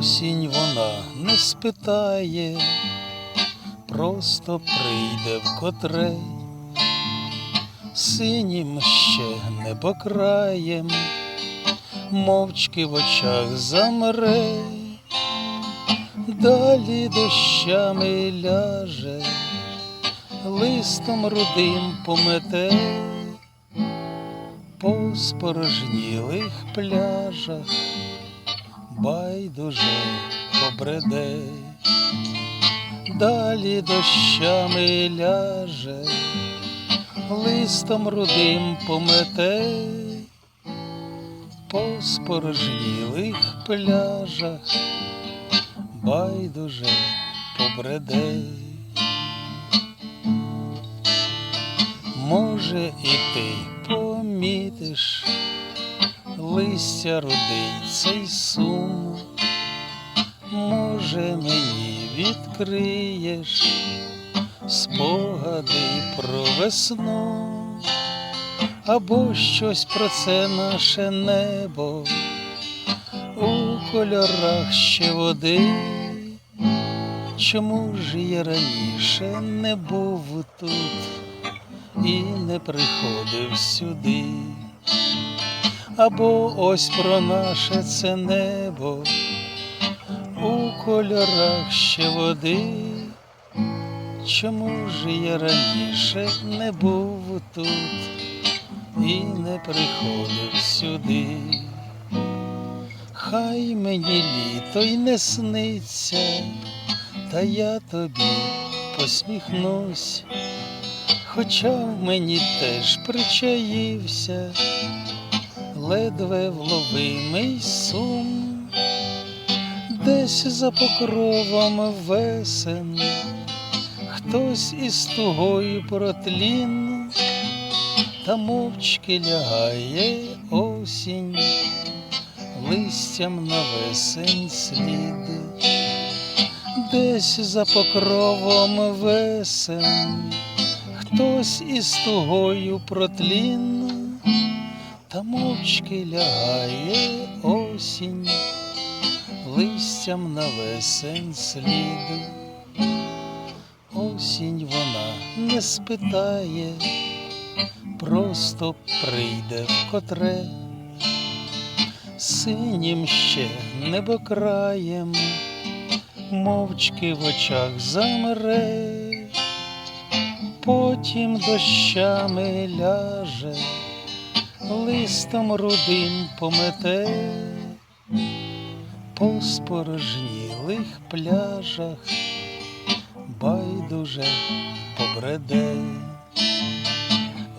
Осінь вона не спитає, просто прийде вкотре, синім ще небокраєм, мовчки в очах замре, далі дощами ляже, листом рудим помете. По спорожнілих пляжах байдуже побреде, далі дощами ляже, листом рудим помете, по спорожнілих пляжах байдуже побреде. Може, і ти помітиш листя рудить цей сум, може, мені відкриєш спогади про весну, або щось про це наше небо у кольорах ще води. Чому ж я раніше не був тут і не приходив сюди? Або ось про наше це небо у кольорах ще води. Чому ж я раніше не був тут і не приходив сюди? Хай мені літо й не сниться, та я тобі посміхнусь, хоча в мені теж причаївся ледве вловимий сум, десь за покровом весен, хтось із тугою протлін, та мовчки лягає осінь, листям на весень слід, десь за покровом весен, хтось із тугою протлін та мовчки лягає осінь, листям на весень слід. Осінь вона не спитає, просто прийде вкотре, синім ще небокраєм, мовчки в очах замре, потім дощами ляже листом рудим помете, по спорожнілих пляжах байдуже побреде,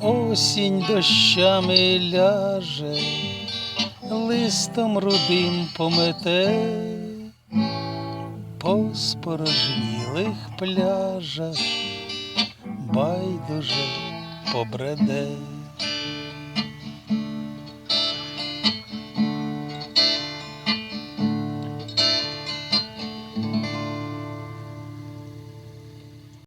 осінь дощами ляже, листом рудим помете, по спорожнілих пляжах байдуже побреде.